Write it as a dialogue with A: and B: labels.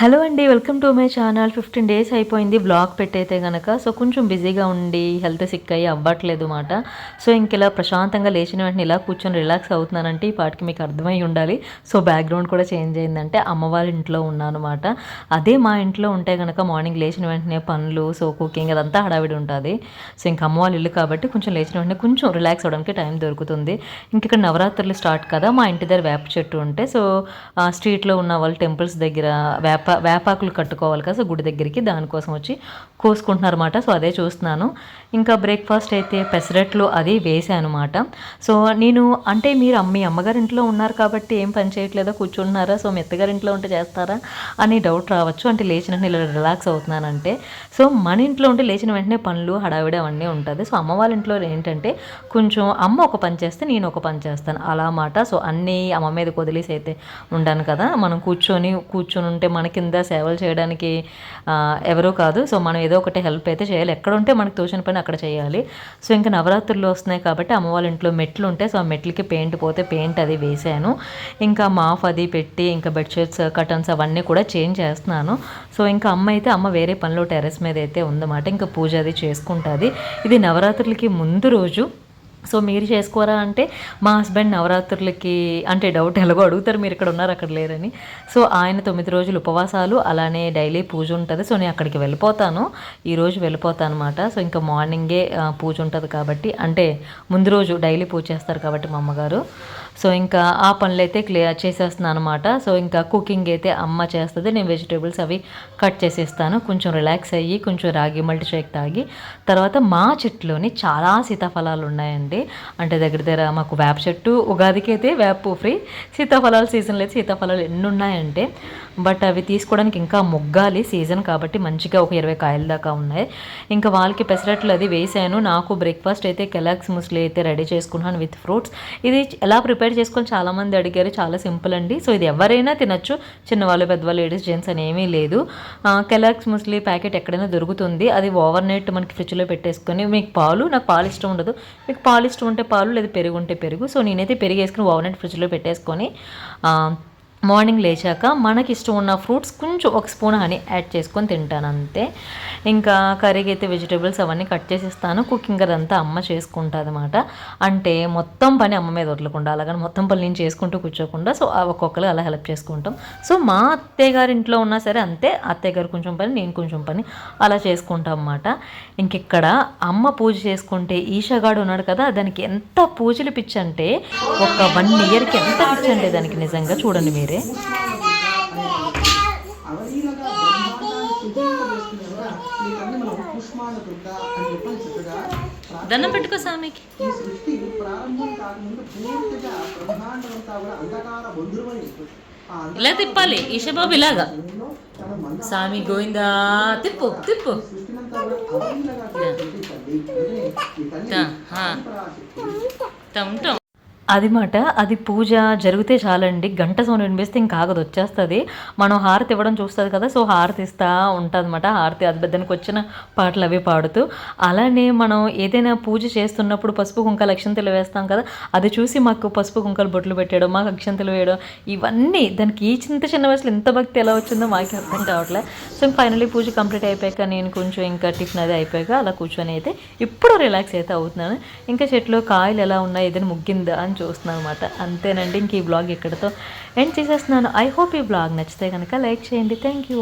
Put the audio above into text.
A: Hello అండి welcome to my channel. Fifteen days అయిపోయింది blog పెట్టయితే కనుక సో కొంచెం బిజీగా ఉండి హెల్త్ సిక్ అయ్యి అవ్వట్లేదు మాట. సో ఇంక ఇలా ప్రశాంతంగా లేచిన వెంటనే ఇలా కూర్చొని రిలాక్స్ అవుతున్నానంటే ఈ పాటికి మీకు అర్థమై ఉండాలి. సో బ్యాక్గ్రౌండ్ కూడా చేంజ్ అయిందంటే అమ్మ వాళ్ళ ఇంట్లో ఉన్నాను అనమాట అదే మా ఇంట్లో ఉంటే కనుక మార్నింగ్ లేచిన వెంటనే పనులు సో కుకింగ్ అదంతా హడావిడి ఉంటుంది. సో ఇంక అమ్మ వాళ్ళ ఇల్లు కాబట్టి కొంచెం లేచిన వెంటనే కొంచెం రిలాక్స్ అవ్వడానికి టైం దొరుకుతుంది. ఇంక ఇక్కడ నవరాత్రులు స్టార్ట్ కదా మా ఇంటి దగ్గర వేప చెట్టు ఉంటే సో స్ట్రీట్లో ఉన్న వాళ్ళు టెంపుల్స్ దగ్గర వేప వేపాకులు కట్టుకోవాలి కదా సో గుడి దగ్గరికి దానికోసం వచ్చి కోసుకుంటున్నారు అనమాట సో అదే చూస్తున్నాను. ఇంకా బ్రేక్ఫాస్ట్ అయితే పెసరట్లు అది వేసాను అనమాట సో నేను అంటే మీరు మీ అమ్మగారింట్లో ఉన్నారు కాబట్టి ఏం పని చేయట్లేదో? కూర్చుంటున్నారా? సో మీ ఉంటే చేస్తారా? అని డౌట్ రావచ్చు. అంటే లేచిన వెంటనే ఇలా రిలాక్స్ అవుతున్నానంటే. సో మన ఇంట్లో ఉంటే లేచిన వెంటనే పనులు హడావిడి అవన్నీ ఉంటుంది. సో అమ్మ వాళ్ళ ఇంట్లో ఏంటంటే కొంచెం అమ్మ ఒక పని చేస్తే నేను ఒక పని చేస్తాను. అలా మాట. సో అన్నీ అమ్మ మీద వదిలేసి అయితే ఉండాను కదా. మనం కూర్చొని కూర్చొని ఉంటే మన కింద సేవలు చేయడానికి ఎవరూ కాదు. సో మనం ఏదో ఒకటి హెల్ప్ అయితే చేయాలి. ఎక్కడ ఉంటే మనకు తోచిన పని అక్కడ చేయాలి. సో ఇంకా నవరాత్రులు వస్తున్నాయి కాబట్టి అమ్మ వాళ్ళ ఇంట్లో మెట్లు ఉంటాయి. సో ఆ మెట్లకి పెయింట్ పోతే పెయింట్ అది వేసాను ఇంకా మాఫ్ అది పెట్టి ఇంకా బెడ్షీట్స్ కటన్స్ అవన్నీ కూడా చేంజ్ చేస్తున్నాను. సో ఇంకా అమ్మ అయితే అమ్మ వేరే పనిలో టెర్రస్ మీద అయితే ఉందన్నమాట. ఇంకా పూజ అది చేసుకుంటుంది. ఇది నవరాత్రులకి ముందు రోజు. సో మీరు చేసుకోరా అంటే మా హస్బెండ్ నవరాత్రులకి అంటే డౌట్ ఎలాగో అడుగుతారు మీరు ఇక్కడ ఉన్నారు అక్కడ లేరని. సో ఆయన తొమ్మిది రోజులు ఉపవాసాలు అలానే డైలీ పూజ ఉంటుంది. సో నేను అక్కడికి వెళ్ళిపోతాను. ఈరోజు వెళ్ళిపోతాను అనమాట సో ఇంకా మార్నింగే పూజ ఉంటుంది కాబట్టి అంటే ముందు రోజు డైలీ పూజ చేస్తారు కాబట్టి మా అమ్మగారు. సో ఇంకా ఆ పనులు అయితే క్లియర్ చేసేస్తున్నాను అనమాట సో ఇంకా కుకింగ్ అయితే అమ్మ చేస్తుంది. నేను వెజిటేబుల్స్ అవి కట్ చేసేస్తాను. కొంచెం రిలాక్స్ అయ్యి కొంచెం రాగి మల్టీ షేక్ తాగి. తర్వాత మా చెట్టులోని చాలా సీతాఫలాలు ఉన్నాయండి. అంటే దగ్గర దగ్గర మాకు వేప చెట్టు ఉగాదికి అయితే వేప ఫ్రీ సీతాఫలాల సీజన్లో అయితే సీతాఫలాలు ఎన్ని ఉన్నాయంటే బట్ అవి తీసుకోవడానికి ఇంకా మొగ్గాలి సీజన్ కాబట్టి మంచిగా ఒక ఇరవై కాయల దాకా ఉన్నాయి. ఇంకా వాళ్ళకి పెసరట్లు అది వేసాను. నాకు బ్రేక్ఫాస్ట్ అయితే కెలాక్స్ ముస్లీ అయితే రెడీ చేసుకున్నాను విత్ ఫ్రూట్స్ ఇది ఎలా ప్రిపేర్ చేసుకొని చాలామంది అడిగారు. చాలా సింపుల్ అండి. సో ఇది ఎవరైనా తినచ్చు. చిన్నవాళ్ళు పెద్దవాళ్ళు లేడీస్ జెంట్స్ అని ఏమీ లేదు. కెలాక్స్ ముస్లీ ప్యాకెట్ ఎక్కడైనా దొరుకుతుంది. అది ఓవర్ నైట్ మనకి ఫ్రిడ్జ్లో పెట్టేసుకొని మీకు పాలు నాకు పాలు ఇష్టం ఉండదు. మీకు పాలు ఇష్టం ఉంటే పాలు లేదా పెరుగు ఉంటే పెరుగు. సో నేనైతే పెరుగు వేసుకుని ఓవర్ నైట్ ఫ్రిడ్జ్లో పెట్టేసుకొని మార్నింగ్ లేచాక మనకి ఇష్టం ఉన్న ఫ్రూట్స్ కొంచెం ఒక స్పూన్ హనీ యాడ్ చేసుకొని తింటాను అంతే. ఇంకా కర్రీకి అయితే వెజిటేబుల్స్ అవన్నీ కట్ చేసేస్తాను. కుకింగ్ అదంతా అమ్మ చేసుకుంటుంది అనమాట అంటే మొత్తం పని అమ్మ మీద వదలకుండా అలాగని మొత్తం పని నేను చేసుకుంటూ కూర్చోకుండా సో ఒక్కొక్కరు అలా హెల్ప్ చేసుకుంటాం. సో మా అత్తయ్య గారి ఇంట్లో ఉన్నా సరే అంతే అత్తయ్య గారు కొంచెం పని నేను కొంచెం పని అలా చేసుకుంటాం అన్నమాట ఇంకిక్కడ అమ్మ పూజ చేసుకుంటే ఈషగాడు ఉన్నాడు కదా దానికి ఎంత పూజలు పిచ్చి అంటే ఒక వన్ ఇయర్కి ఎంత పిచ్చి అంటే దానికి నిజంగా చూడండి మీరు.
B: ప్రా-
A: దండం పెట్టుకో స్వామికి.
B: ఈ సృష్టి ప్రారంభం కాకముందు పూర్తిగా బ్రహ్మాండం అంతా కూడా అంధకార బంధురమని ఆ
A: ఇలా తిప్పాలి ఈషబాబు ఇలాగా. స్వామి గోవిందా తిప్పు తిప్పు.
B: కూడా
A: అది మాట అది పూజ జరిగితే చాలండి. గంట సౌండ్ వినిపిస్తే ఇంకా ఆగదు వచ్చేస్తుంది. మనం హారతి ఇవ్వడం చూస్తుంది కదా సో హారతి ఇస్తా ఉంటుంది అనమాట హారతి అది దానికి వచ్చిన పాటలు అవి పాడుతూ. అలానే మనం ఏదైనా పూజ చేస్తున్నప్పుడు పసుపు కుంకాలు అక్షంతలు వేస్తాం కదా అది చూసి మాకు పసుపు కుంకాలు బొట్లు పెట్టడం మాకు అక్షంతలు వేయడం ఇవన్నీ దానికి ఈ చింత చిన్న వయసులో ఇంత భక్తి ఎలా వచ్చిందో మాకు అర్థం కావట్లే. సో ఫైనలీ పూజ కంప్లీట్ అయిపోయాక నేను కొంచెం ఇంకా టిఫిన్ అది అయిపోయాక అలా కూర్చొని అయితే ఇప్పుడు రిలాక్స్ అయితే అవుతున్నాను. ఇంకా చెట్లో కాయలు ఎలా ఉన్నాయి ఏదైనా ముగ్గిందా అని చూస్తున్నాను అనమాట అంతేనండి ఇంక ఈ బ్లాగ్ ఇక్కడతో ఎండ్ చేసేస్తున్నాను. ఐ హోప్ ఈ బ్లాగ్ నచ్చితే కనుక లైక్ చేయండి. Thank you